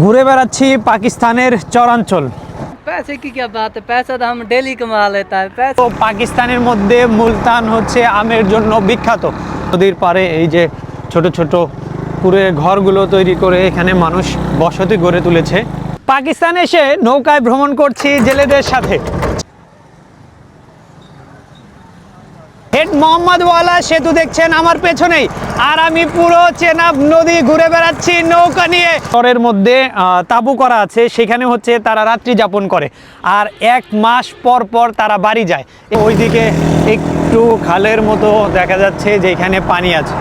ঘুরে বেড়াচ্ছি পাকিস্তানের চরাঞ্চল पैसे की क्या बात है पैसा तो हम डेली कमा लेता है पैसा তো পাকিস্তানের মধ্যে মুলতান হচ্ছে আমের জন্য বিখ্যাত নদীর পারে এই যে ছোট ছোট পুরে ঘরগুলো তৈরি করে এখানে মানুষ বসতি গড়ে তুলেছে পাকিস্তানে এসে নৌকায় ভ্রমণ করছি জেলেদের সাথে হেড মোহাম্মদ ওয়ালা সেতু দেখছেন আমার পেছনেই। আর আমি পুরো চেনাব নদী ঘুরে বেড়াচ্ছি নৌকা নিয়ে। শহরের মধ্যে তাঁবু করা আছে, সেখানে হচ্ছে তারা রাত্রি যাপন করে। আর এক মাস পর পর তারা বাড়ি যায়। ওইদিকে একটু খালের মতো দেখা যাচ্ছে যে এখানে পানি আছে।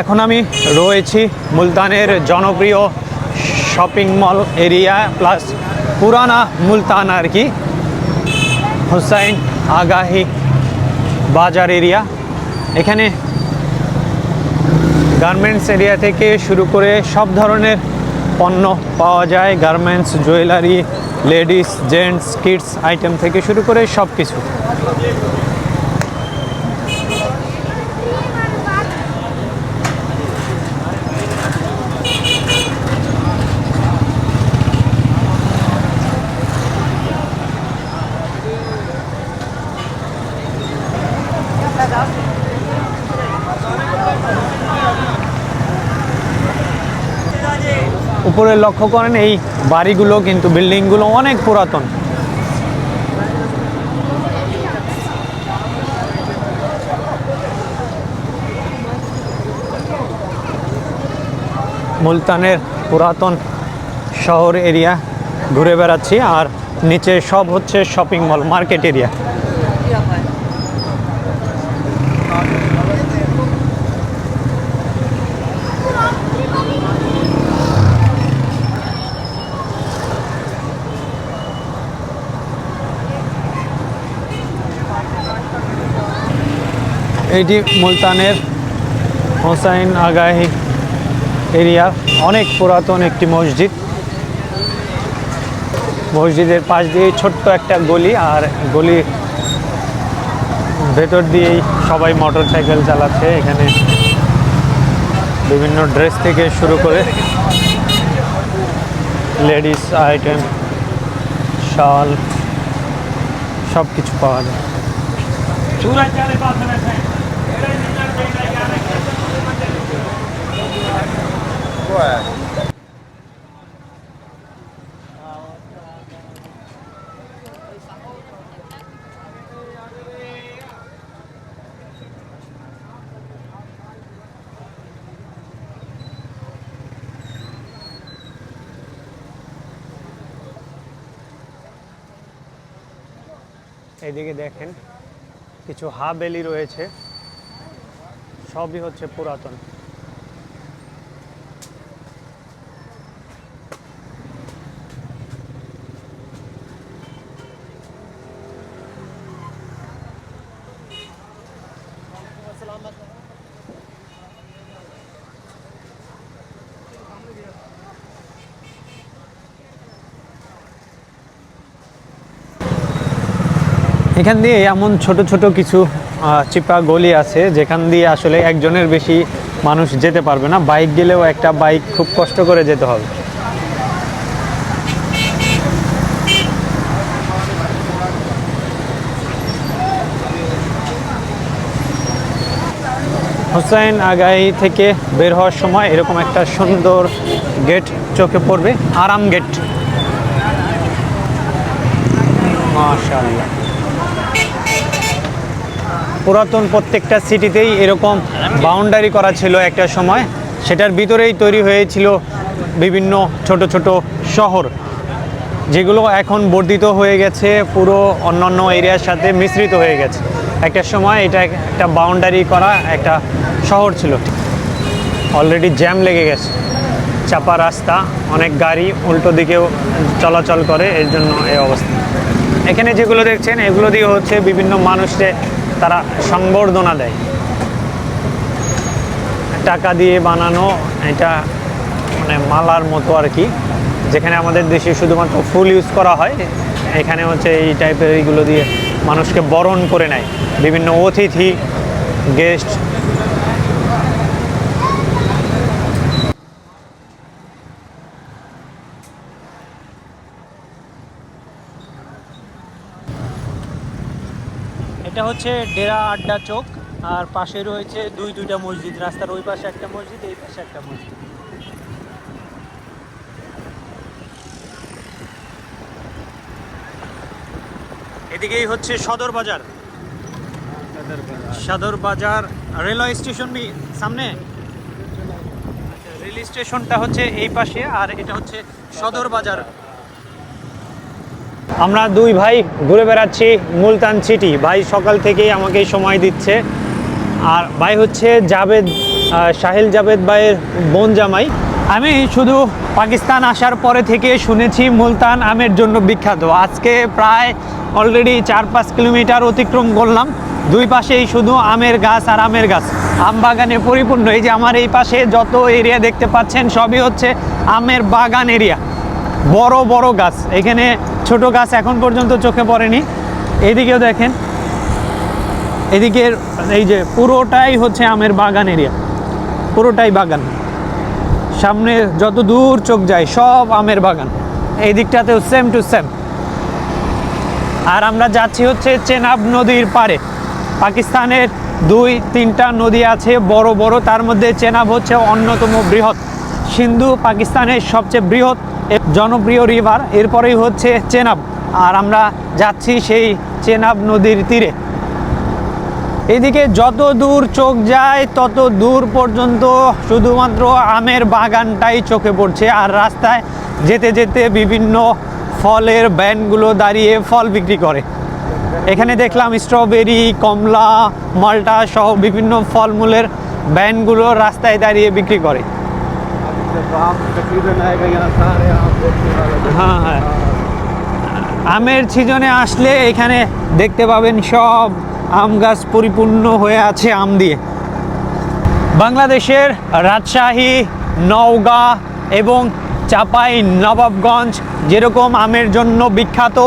এখন আমি রয়েছি মুলতানের জনপ্রিয় শপিং মল এরিয়া, প্লাস পুরানা মুলতান আর কি, হুসাইন আগাহি বাজার এরিয়া। এখানে গার্মেন্টস এরিয়া থেকে শুরু করে সব ধরনের পণ্য পাওয়া যায়। Garments jewellery ladies gents kids item থেকে শুরু করে সব কিছু উপরে লক্ষ্য করেন, এই বাড়িগুলো কিন্তু, বিল্ডিংগুলো অনেক পুরাতন। মুলতানের পুরাতন শহর এরিয়া, ঘুরে বেড়াচ্ছি, আর নিচে সব হচ্ছে শপিং মল মার্কেট এরিয়া এটি মুলতানের হোসাইন আগাহি এরিয়া। অনেক পুরাতন একটি মসজিদ। মসজিদের পাশ দিয়ে ছোট্ট একটা গলি আর গলি ভেতর দিয়েই সবাই মোটর সাইকেল চালাচ্ছে। এখানে বিভিন্ন ড্রেস থেকে শুরু করে লেডিস আইটেম, শাল সব কিছু পাওয়া যায়। এদিকে দেখেন কিছু হাবেলি রয়েছে। সবই হচ্ছে পুরাতন। এখান দিয়ে এমন ছোট ছোট কিছু চিপা গলি আছে, যেখান দিয়ে আসলে একজনের বেশি মানুষ যেতে পারবে না। বাইক গেলেও একটা বাইক খুব কষ্ট করে যেতে হবে। হোসাইন আগাই থেকে বের হওয়ার সময় এরকম একটা সুন্দর গেট চোখে পড়বে, আরাম গেট। মাশাআল্লাহ। পুরাতন প্রত্যেকটা সিটিতেই এরকম বাউন্ডারি করা ছিল একটা সময়। সেটার ভিতরেই তৈরি হয়েছিল বিভিন্ন ছোট ছোট শহর, যেগুলো এখন বর্ধিত হয়ে গেছে, পুরো অন্যান্য এরিয়ার সাথে মিশ্রিত হয়ে গেছে। একটা সময় এটা একটা বাউন্ডারি করা একটা শহর ছিল। অলরেডি জ্যাম লেগে গেছে। চাপা রাস্তা, অনেক গাড়ি উল্টো দিকেও চলাচল করে, এর জন্য এই অবস্থা। এখানে যেগুলো দেখছেন, এগুলো দিয়ে হচ্ছে বিভিন্ন মানুষকে তারা সংবর্ধনা দেয়। টাকা দিয়ে বানানো এটা মানে মালার মতো আর কি, যেখানে আমাদের দেশে শুধুমাত্র ফুল ইউজ করা হয়, এখানে হচ্ছে এই টাইপের এইগুলো দিয়ে মানুষকে বরণ করে নেয়। বিভিন্ন অতিথি গেস্ট হচ্ছে ডেরা আড্ডা চোক আর পাশে রয়েছে দুই দুইটা মসজিদ রাস্তার ওই পাশে একটা মসজিদ এই পাশে একটা মসজিদ। এদিকেই হচ্ছে সদর বাজার। সদর বাজার। রেলওয়ে স্টেশন সামনে? আচ্ছা, রেল স্টেশনটা হচ্ছে এই পাশে আর এটা হচ্ছে সদর বাজার। আমরা দুই ভাই ঘুরে বেড়াচ্ছি মুলতান সিটি। ভাই সকাল থেকেই আমাকে সময় দিচ্ছে। আর ভাই হচ্ছে আহ, সাহিল জাভেদ ভাইয়ের বোন জামাই। আমি শুধু পাকিস্তান আসার পরে থেকে শুনেছি মুলতান আমের জন্য বিখ্যাত। আজকে প্রায় অলরেডি চার পাঁচ কিলোমিটার অতিক্রম করলাম। দুই পাশেই শুধু আমের গাছ আর আমের গাছ। আম বাগানে পরিপূর্ণ। এই যে আমার এই পাশে যত এরিয়া দেখতে পাচ্ছেন সবই হচ্ছে আমের বাগান এরিয়া বড় বড় গাছ। এখানে ছোট গাছ এখন পর্যন্ত চোখে পড়েনি। এদিকেও দেখেন। এদিকের এই যে পুরোটাই হচ্ছে আমের বাগান এরিয়া পুরোটাই বাগান। সামনে যত দূর চোখ যায় সব আমের বাগান। এই দিকটাতেও সেম টু সেম আর আমরা যাচ্ছি হচ্ছে চেনাব নদীর পারে পাকিস্তানের দুই, তিনটা নদী আছে বড় বড়। তার মধ্যে চেনাব হচ্ছে অন্যতম বৃহৎ। সিন্ধু পাকিস্তানের সবচেয়ে বৃহৎ জনপ্রিয় রিভার এরপরেই হচ্ছে চেনাব। আর আমরা যাচ্ছি সেই চেনাব নদীর তীরে। এদিকে যত দূর চোখ যায়, তত দূর পর্যন্ত শুধুমাত্র আমের বাগানটাই চোখে পড়ছে। আর রাস্তায় যেতে যেতে বিভিন্ন ফলের ব্যান্ডগুলো দাঁড়িয়ে ফল বিক্রি করে। এখানে দেখলাম স্ট্রবেরি কমলা, মাল্টা সহ বিভিন্ন ফলমূলের ব্যান্ডগুলো রাস্তায় দাঁড়িয়ে বিক্রি করে। হ্যাঁ হ্যাঁ আমের সিজনে আসলে এখানে দেখতে পাবেন সব আম গাছ পরিপূর্ণ হয়ে আছে আম দিয়ে। বাংলাদেশের রাজশাহী নওগাঁ এবং চাপাই নবাবগঞ্জ যেরকম আমের জন্য বিখ্যাত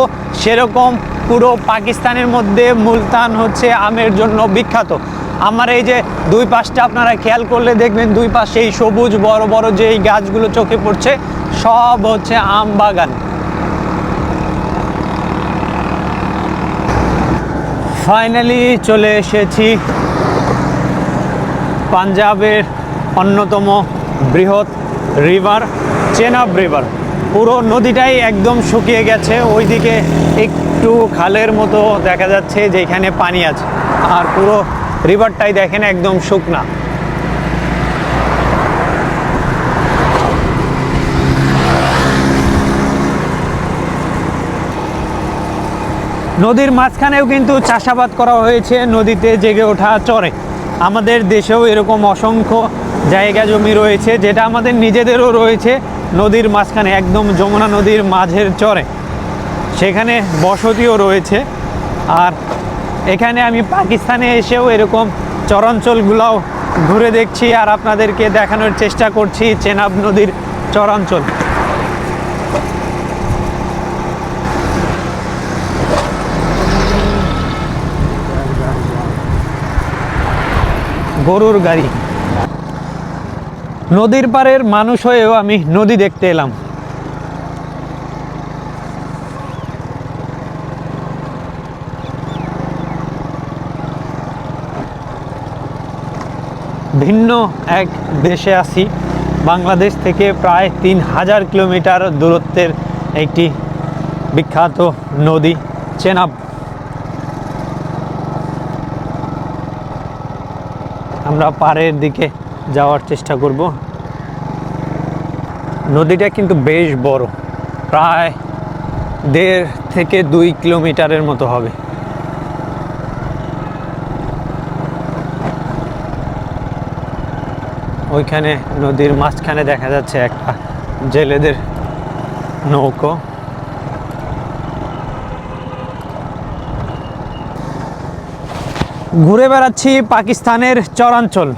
সেরকম পুরো পাকিস্তানের মধ্যে মুলতান হচ্ছে আমের জন্য বিখ্যাত। আমার এই যে দুই পাশটা আপনারা খেয়াল করলে দেখবেন দুই পাশে এই সবুজ বড় বড় যে এই গাছগুলো চোখে পড়ছে, সব হচ্ছে আম বাগান। ফাইনালি চলে এসেছি পাঞ্জাবের অন্যতম বৃহৎ রিভার চেনাব রিভার পুরো নদীটাই একদম শুকিয়ে গেছে, ওইদিকে একটু খালের মতো দেখা যাচ্ছে যেখানে পানি আছে। আর পুরো রিভারটাই দেখেন একদম শুকনা। নদীর মাঝখানেও কিন্তু চাষাবাদ করা হয়েছে, নদীতে জেগে ওঠা চরে। আমাদের দেশেও এরকম অসংখ্য জায়গা জমি রয়েছে, যেটা আমাদের নিজেদেরও রয়েছে নদীর মাঝখানে, একদম যমুনা নদীর মাঝের চরে। সেখানে বসতিও রয়েছে। আর এখানে আমি পাকিস্তানে এসেও এরকম চরাঞ্চলগুলোও ঘুরে দেখছি আর আপনাদেরকে দেখানোর চেষ্টা করছি চেনাব নদীর চরাঞ্চল। গরুর গাড়ি। নদীর পাড়ের মানুষ হয়েও আমি নদী দেখতে এলাম। ভিন্ন এক দেশে আছি। বাংলাদেশ থেকে প্রায় তিন হাজার কিলোমিটার দূরত্বের একটি বিখ্যাত নদী, চেনাব। আমরা পাড়ের দিকে যাওয়ার চেষ্টা করব। নদীটা কিন্তু বেশ বড়, প্রায় দেড় থেকে দুই কিলোমিটারের মতো হবে। ওইখানে নদীর মাঝখানে দেখা যাচ্ছে একটা জেলেদের নৌকো। ঘুরে বেড়াচ্ছি পাকিস্তানের চরাঞ্চল।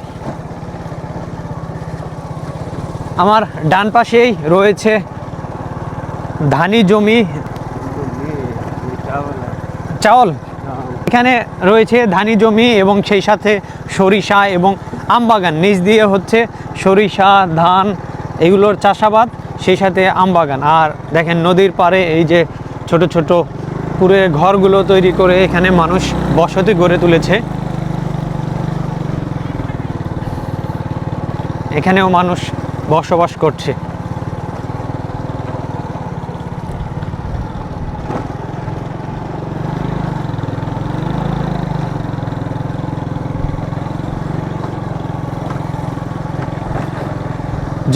আমার ডান পাশেই রয়েছে ধানি জমি। চাউল এখানে রয়েছে ধানি জমি এবং সেই সাথে সরিষা এবং আম বাগান নিচ দিয়ে হচ্ছে সরিষা, ধান, এগুলোর চাষাবাদ, সেই সাথে আম বাগান আর দেখেন নদীর পারে এই যে ছোট ছোট পুরে ঘরগুলো তৈরি করে এখানে মানুষ বসতি গড়ে তুলেছে। এখানেও মানুষ বসবাস করছে।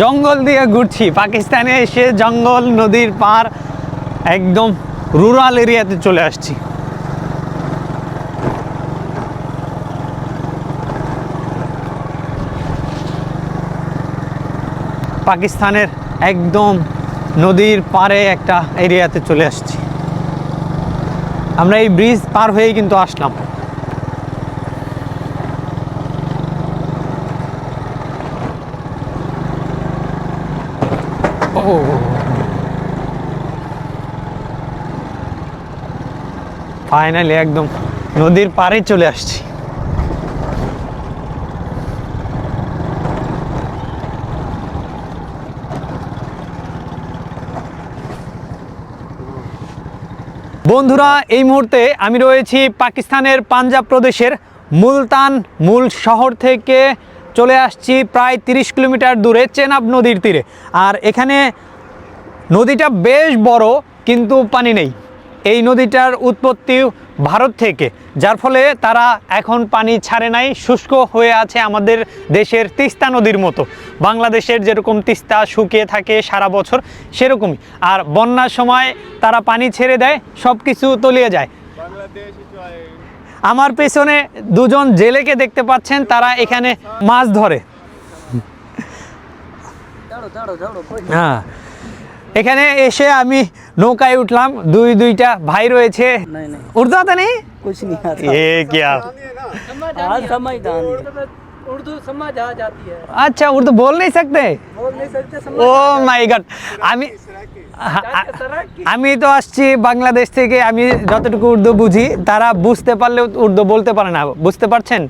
জঙ্গল দিয়ে ঘুরছি। পাকিস্তানে এসে জঙ্গল নদীর পার একদম রুরাল এরিয়াতে চলে আসছি। পাকিস্তানের একদম নদীর পারে একটা এরিয়াতে চলে আসছি। আমরা এই ব্রিজ পার হয়েই কিন্তু আসলাম। ফাইনালি একদম নদীর পাড়ে চলে আসছি। বন্ধুরা, এই মুহূর্তে আমি রয়েছি পাকিস্তানের পাঞ্জাব প্রদেশের মুলতান মূল শহর থেকে চলে আসছি প্রায় তিরিশ কিলোমিটার দূরে চেনাব নদীর তীরে। আর এখানে নদীটা বেশ বড়, কিন্তু পানি নেই। এই নদীটার উৎপত্তি ভারত থেকে যার ফলে তারা এখন পানি ছাড়ে নাই শুষ্ক হয়ে আছে আমাদের দেশের তিস্তা নদীর মতো। বাংলাদেশের যেরকম তিস্তা শুকিয়ে থাকে সারা বছর সেরকমই। আর বন্যার সময় তারা পানি ছেড়ে দেয় সব কিছু তলিয়ে যায়। আমার পেছনে দুজন জেলেকে দেখতে পাচ্ছেন তারা এখানে মাছ ধরে। হ্যাঁ। এখানে এসে আমি নৌকায় উঠলাম দুই দুইটা ভাই রয়েছে नहीं नहीं উর্দু আতা নেই कुछ नहीं आता এ क्या हाँ समझदार उर्दू समझ आ जाती है अच्छा उर्दू बोल नहीं सकते बोल नहीं सकते समझ ও মাই গড আমি আ- আ- আমি তো আসছি বাংলাদেশ থেকে আমি যতটুকু উর্দু বুঝি তারা বুঝতে পারলেও উর্দু বলতে পারে না বুঝতে পারছেন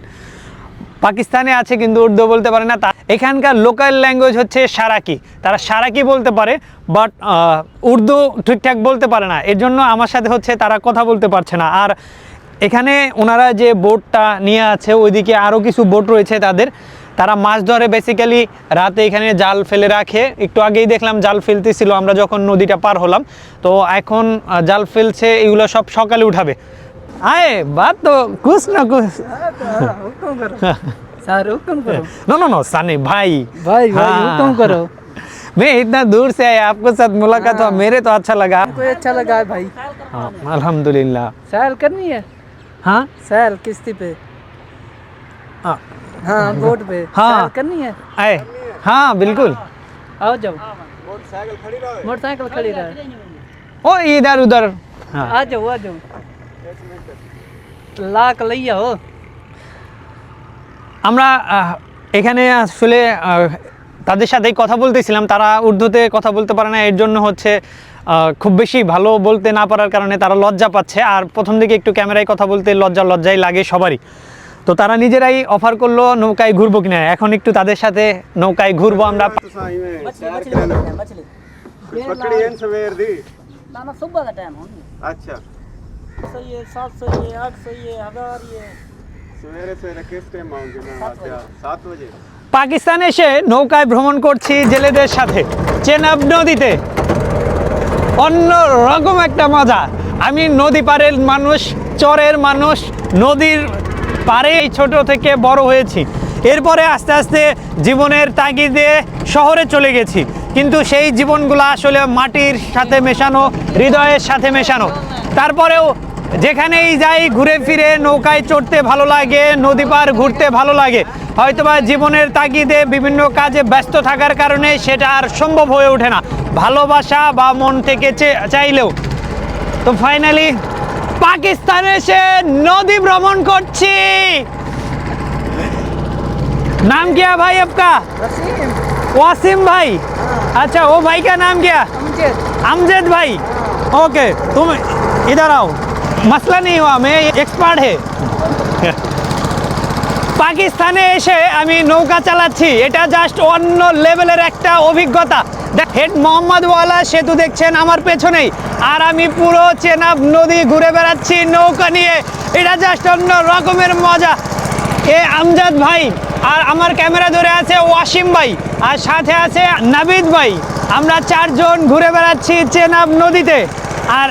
পাকিস্তানে আছে কিন্তু উর্দু বলতে পারে না, তা এখানকার লোকাল ল্যাঙ্গুয়েজ হচ্ছে সারাকি। তারা সারাকি বলতে পারে বাট উর্দু ঠিকঠাক বলতে পারে না। এর জন্য আমার সাথে হচ্ছে তারা কথা বলতে পারছে না। আর এখানে ওনারা যে বোটটা নিয়ে আছে, ওইদিকে আরও কিছু বোট রয়েছে তাদের। তারা মাছ ধরে বেসিক্যালি রাতে এখানে জাল ফেলে রাখে। একটু আগেই দেখলাম জাল ফেলতেছিল, আমরা যখন নদীটা পার হলাম। তো এখন জাল ফেলছে, এগুলো সব সকালে উঠাবে। आए बात तो कुछ ना कुछ। હુકમ કરો સારું હુકમ કરો નો નો નો સાની ભાઈ भाई। भाई हाँ। करो। मैं इतना दूर से आया आपको साथ मुलाकात हुआ हाँ। मेरे तो अच्छा लगा। आपको अच्छा लगा भाई। हाँ, अल्हम्दुलिल्लाह। सैल करनी है? हाँ? सैल किस्ती पे। हाँ। हाँ बोट पे। हाँ। करनी है? आए। हाँ बिल्कुल। आओ जाओ। मोटरसाइकिल खड़ी रहा। मोटरसाइकिल खड़ी रहा। ओ इधर उधर हाँ। आ जाओ आ जाओ। লাখ লইয়া হো। আমরা এখানে আসলে তাদের সাথেই কথা বলতেছিলাম। তারা উর্দুতে কথা বলতে পারে না। এর জন্য হচ্ছে খুব বেশি ভালো বলতে না পারার কারণে তারা লজ্জা পাচ্ছে। আর প্রথম দিকে একটু ক্যামেরায় কথা বলতে লজ্জা লজ্জাই লাগে সবারই। তো তারা নিজেরাই অফার করল নৌকায় ঘুরবো কিনা। এখন একটু তাদের সাথে নৌকায় ঘুরবো আমরা। আচ্ছা। साई में सैर करना मछली कुछ पकड़ी है सवेर दी ना ना सुबह का टाइम हो अच्छा सौ ये सात सौ ये आठ सौ ये हजार ये सवेरे सवेरे किस टाइम आओगे मैं वहाँ से सात बजे পাকিস্তানে এসে নৌকায় ভ্রমণ করছি জেলেদের সাথে চেনাব নদীতে অন্য রকম একটা মজা আমি নদী পাড়ের মানুষ চরের মানুষ নদীর পাড়ে এই ছোট থেকে বড় হয়েছি এরপরে আস্তে আস্তে জীবনের তাগিদে শহরে চলে গেছি কিন্তু সেই জীবনগুলো আসলে মাটির সাথে মেশানো হৃদয়ের সাথে মেশানো তারপরেও যেখানেই যাই ঘুরে ফিরে নৌকায় চড়তে ভালো লাগে নদী পার ঘুরতে ভালো লাগে হয়তোবা জীবনের তাগিদে বিভিন্ন কাজে ব্যস্ত থাকার কারণে সেটা আর সম্ভব হয়ে ওঠে না ভালোবাসা বা মন থেকে চে- চাইলেও তো ফাইনালি পাকিস্তানে এসে নদী ভ্রমণ করছি नाम क्या है भाई आपका रसीम वासिम भाई अच्छा वो भाई का नाम क्या अमजद अमजद भाई ओके तुम इधर आओ মাসলা নেই আমি এক্সপার্ট হে পাকিস্তানে এসে আমি নৌকা চালাচ্ছি এটা জাস্ট অন্য লেভেলের একটা অভিজ্ঞতা দেখ হেড মোহাম্মদওয়ালা সেতু দেখছেন আমার পেছনেই আর আমি পুরো চেনাব নদী ঘুরে বেড়াচ্ছি নৌকা নিয়ে এটা জাস্ট অন্য রকমের মজা এ আমজাদ ভাই, আর আমার ক্যামেরা ধরে আছে ওয়াসিম ভাই, আর সাথে আছে নাবিদ ভাই। আমরা চারজন ঘুরে বেড়াচ্ছি চেনাব নদীতে। আর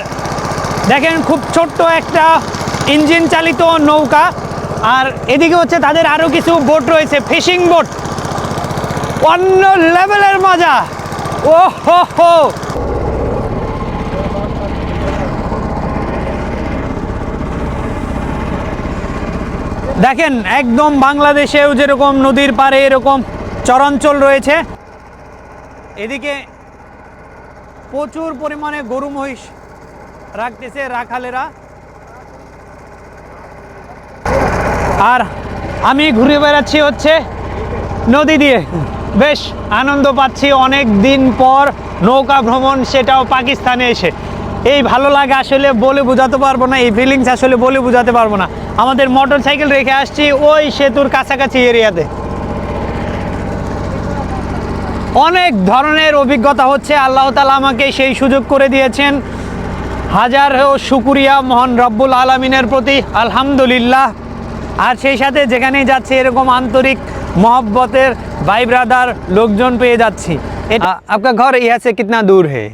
দেখেন খুব ছোট্ট একটা ইঞ্জিন চালিত নৌকা। আর এদিকে হচ্ছে তাদের আরও কিছু বোট রয়েছে ফিশিং বোট অন্য লেভেলের মজা। ও হো হো দেখেন একদম বাংলাদেশেও যেরকম নদীর পাড়ে এরকম চরাঞ্চল রয়েছে। এদিকে প্রচুর পরিমাণে গরু মহিষ রাখতেছে রাখালেরা। আর আমি ঘুরে বেড়াচ্ছি হচ্ছে নদী দিয়ে। বেশ আনন্দ পাচ্ছি অনেক দিন পর নৌকা ভ্রমণ, সেটাও পাকিস্তানে এসে। এই ভালো লাগে আসলে বলে বোঝাতে পারব না, এই ফিলিংস আসলে বলে বোঝাতে পারব না। আমাদের মোটর সাইকেল রেখে আসছি ওই সেতুর কাছাকাছি এরিয়াতে। অনেক ধরনের অভিজ্ঞতা হচ্ছে, আল্লাহ তালা আমাকে সেই সুযোগ করে দিয়েছেন। হাজার ও শুকুরিয়া মহান রব্বুল আলমিনের প্রতি আলহামদুলিল্লাহ আর সেই সাথে যেখানেই যাচ্ছে এরকম আন্তরিক मोहब्बतेर भाई ब्रदर लोकजन পেয়ে যাচ্ছি এটা आपका घर यहाँ से कितना दूर है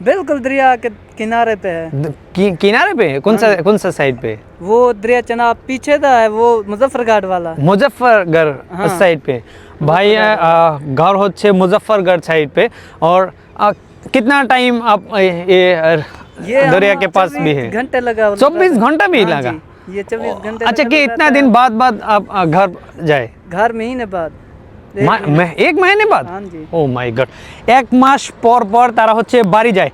बिल्कुल दरिया के किनारे पे है द- कि, किनारे पे कौन सा कौन सा साइड पे वो दरिया चनाब पीछे था है वो मुजफ्फरगढ़ वाला मुजफ्फरगढ़ हाँ। साइड पे भाई आ, घर হচ্ছে मुजफ्फरगढ़ साइड पे और आ, कितना टाइम आप ये ये दरिया के पास भी है। घंटे लगा चौबीस घंटा भी हाँ लगा? ये चौबीस घंटे अच्छा कि इतना दिन बाद बाद आप घर जाए? घर में ही न बाद महीने बाद? বাদ माय गॉड एक मास पर पर तारा होच्छे बारी जाए।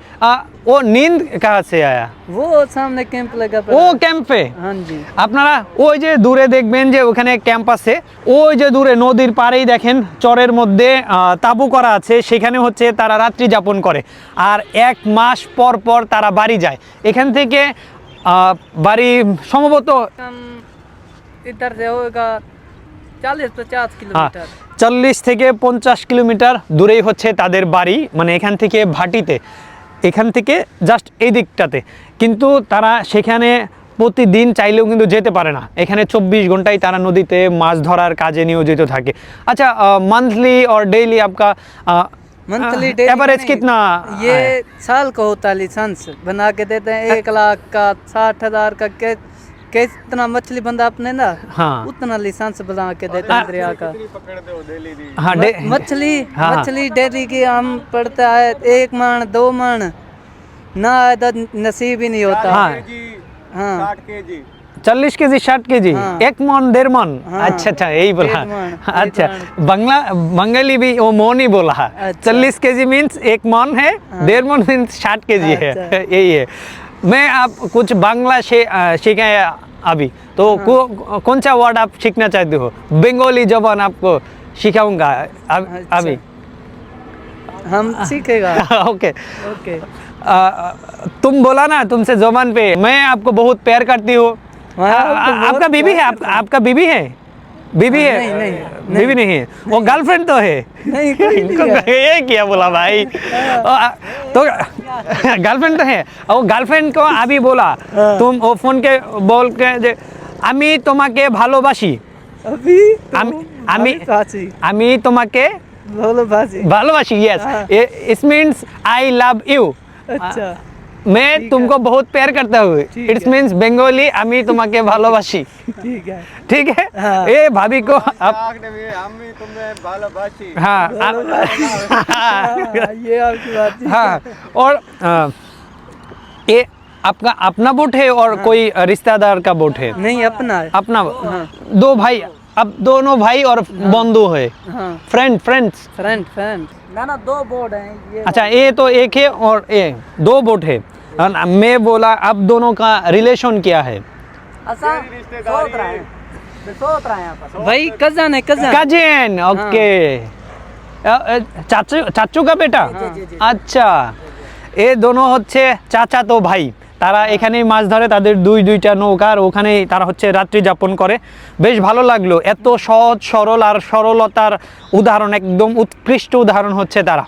আ, ও নিন্দ কাহা সে আয়া वो सामने कैंप लगा ও पड़ा ক্যাম্পে हाँ जी আপনারা ওই যে দূরে দেখবেন যে ওখানে ক্যাম্প আছে ওই যে দূরে নদীর পাড়েই দেখেন চরের মধ্যে আহ, তাঁবু করা আছে সেখানে হচ্ছে তারা রাত্রি যাপন করে আর এক মাস পর পর তারা বাড়ি যায় এখান থেকে আহ, বাড়ি সম্ভবত हम इधर से होगा चालीस पचास হ্যাঁ किलोमीटर চল্লিশ থেকে পঞ্চাশ কিলোমিটার দূরেই হচ্ছে তাদের বাড়ি মানে এখান থেকে ভাটিতে এখান থেকে জাস্ট এই দিকটাতে কিন্তু তারা সেখানে প্রতিদিন চাইলেও কিন্তু যেতে পারে না এখানে চব্বিশ ঘন্টায় তারা নদীতে মাছ ধরার কাজে নিয়োজিত থাকে আচ্ছা মান্থলি और डेली आपका मंथली एवरेज कितना ये है? साल का होता है लाइसेंस बना के देते हैं एक लाख का साठ हजार का के कितना मछली बंदा अपने ना हाँ उतना लाइसेंस बना के देते हैं दरिया का कितनी पकड़ते हो डेली दी हाँ डे म- मछली हाँ। मछली डेली की हम पड़ता है एक मन दो मन ना आए तो नसीब ही नहीं होता हाँ। जी हाँ साठ के जी চল্লিশ কেজি ষাট কেজি हाँ। এক মন দেড় মন हाँ। अच्छा अच्छा यही बोला डेढ़ मन, अच्छा डेढ़ बंगला बंगाली भी वो मोन ही बोला अच्छा। चालीस केजी मीन्स एक मन है डेढ़ मन मीन्स साठ केजी है अच्छा। यही है मैं आप कुछ बांग्ला से सीखाया अभी। तो हाँ। को, कौन सा वर्ड आप सीखना चाहते हो? बंगाली जबान आपको सिखाऊँगा अब- अच्छा। अभी। हम सीखेगा। ओके। ओके। तुम बोला ना तुमसे जबान पे मैं आपको बहुत प्यार करती हूँ। हाँ, आ- आपको बीबी है? आप, आपका बीबी है? बीबी है? नहीं, नहीं, बीबी नहीं है वो गर्लफ्रेंड तो है नहीं कोई नहीं इनको है। ये क्या बोला भाई आ, तो गर्लफ्रेंड तो है और गर्लफ्रेंड को अभी बोला हाँ। तुम वो फोन के बोल के যে আমি তোমাকে ভালোবাসি अभी আমি আমি फांसी আমি তোমাকে बोलो फांसी ভালোবাসি यस हाँ। It means I love you अच्छा मैं तुमको बहुत प्यार करता हूँ ठीक इट्स है। मीन्स बेंगोली আমি তোমাকে ভালোবাসি ठीक है ठीक है हाँ। ए भाभी को अब आखने में हम भी तुम्हें भालोबाशी हाँ हाँ, ये आपकी बात थी। हाँ और अ, ये आपका अपना बोट है और हाँ। कोई रिश्तेदार का बोट है नहीं अपना है अपना हाँ। दो भाई अब दोनों भाई और बंधु है हाँ फ्रेंड फ्रेंड्स फ्रेंड फ्रेंड ना ना दो बोर्ड हैं ये अच्छा ये तो एक है और ये दो बोट है और मैं बोला अब दोनों का रिलेशन क्या है असा तेरी रिश्तेदारी सोच रहा है सोच रहा है यहाँ पर भाई कजन है कजन काजिन ओके চাচু চাচু কা বেটা আচ্ছা এ দোনো হচ্ছে চাচা তো ভাই তারা এখানেই মাছ ধরে তাদের দুই দুইটা নৌকা আর ওখানেই তারা হচ্ছে রাত্রি যাপন করে বেশ ভালো লাগলো এত সহজ সরল আর সরলতার উদাহরণ একদম উৎকৃষ্ট উদাহরণ হচ্ছে তারা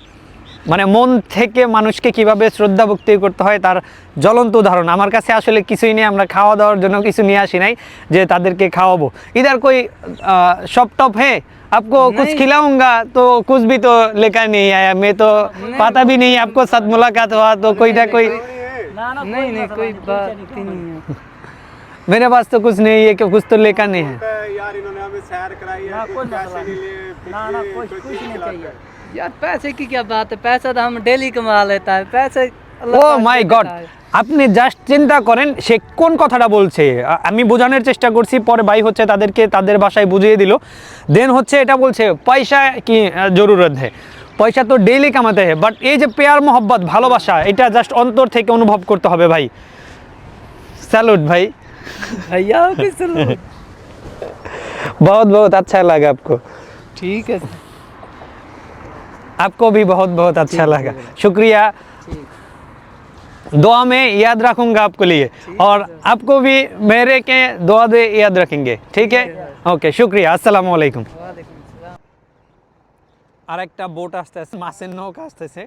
মানে মন থেকে মানুষকে কিভাবে শ্রদ্ধা ভক্তি করতে হয় তার জ্বলন্ত উদাহরণ আমার কাছে আসলে কিছুই নেই আমরা খাওয়া দাওয়ার জন্য কিছু নিয়ে আসি নাই যে তাদেরকে খাওয়াবো ইধার কই শপ টপ হ্যাঁ आपको कुछ नहीं। खिलाऊंगा तो कुछ भी तो लेकर नहीं आया मैं तो पता भी नहीं आपको साथ मुलाकात हुआ तो कोई ना कोई नहीं नहीं कोई बात ही नहीं है मेरे पास तो कुछ नहीं है कि कुछ तो लेकर नहीं है तो यार इन्होंने हमें सैर कराई है कुछ पैसे नहीं लिए कुछ भी कोई चीज़ खिलाते हैं। यार पैसे की क्या बात है पैसा तो हम डेली कमा लेता है पैसे अल्लाह ও पाक মাই देता গড है। আপনি জাস্ট চিন্তা করেন সে কোন কথাটা বলছে আ- আমি বোঝানোর চেষ্টা করছি পরে ভাই হচ্ছে তাদেরকে তাদের ভাষায় বুঝিয়ে দিল দেন হচ্ছে এটা বলছে পয়সা কি আ, জরুরত হ্যাঁ পয়সা তো ডেইলি কামাতে হয় বাট এই যে পেয়ার মোহব্বত ভালোবাসা এটা জাস্ট অন্তর থেকে অনুভব করতে হবে ভাই স্যালুট ভাই भैया हो किस लोग? बहुत बहुत अच्छा लगा आपको ठीक है आपको भी बहुत बहुत अच्छा लगा शुक्रिया दुआ में याद रखूंगा आपके लिए और आपको भी मेरे के दुआ दे याद रखेंगे ठीक है ओके शुक्रिया अस्सलाम वालेकुम वालेकुम सलाम আর একটা বোট আসতেছে মাছের নৌকা আসতেছে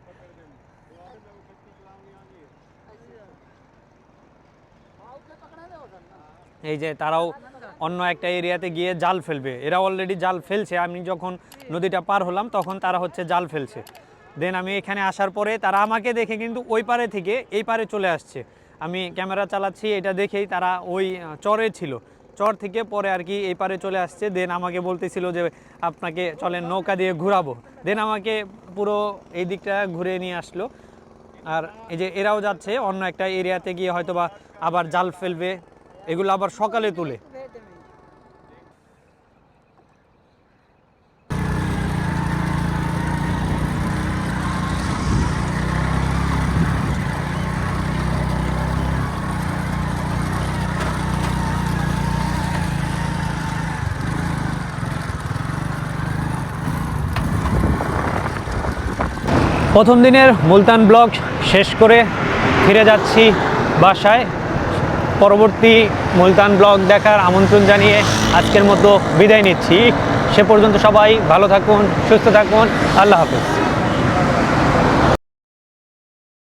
এই যে তারাও অন্য একটা এরিয়াতে গিয়ে জাল ফেলবে। এরা অলরেডি জাল ফেলছে। আমি যখন নদীটা পার হলাম, তখন তারা হচ্ছে জাল ফেলছে। দেন আমি এখানে আসার পরে তারা আমাকে দেখে কিন্তু ওই পারে থেকে এই পারে চলে আসছে। আমি ক্যামেরা চালাচ্ছি, এটা দেখেই তারা ওই চরে ছিল। চর থেকে পরে আর কি এই পারে চলে আসছে। দেন আমাকে বলতেছিল যে, আপনাকে চলেন নৌকা দিয়ে ঘোরাবো। দেন আমাকে পুরো এই দিকটা ঘুরে নিয়ে আসলো। আর এই যে এরাও যাচ্ছে, অন্য একটা এরিয়াতে গিয়ে হয়তো বা আবার জাল ফেলবে। এগুলো আবার সকালে তুলে। প্রথম দিনের মুলতান ব্লগ শেষ করে ফিরে যাচ্ছি বাসায়। পরবর্তী মুলতান ব্লগ দেখার আমন্ত্রণ জানিয়ে আজকের মতো বিদায় নিচ্ছি। সে পর্যন্ত সবাই ভালো থাকুন, সুস্থ থাকুন। আল্লাহ হাফেজ।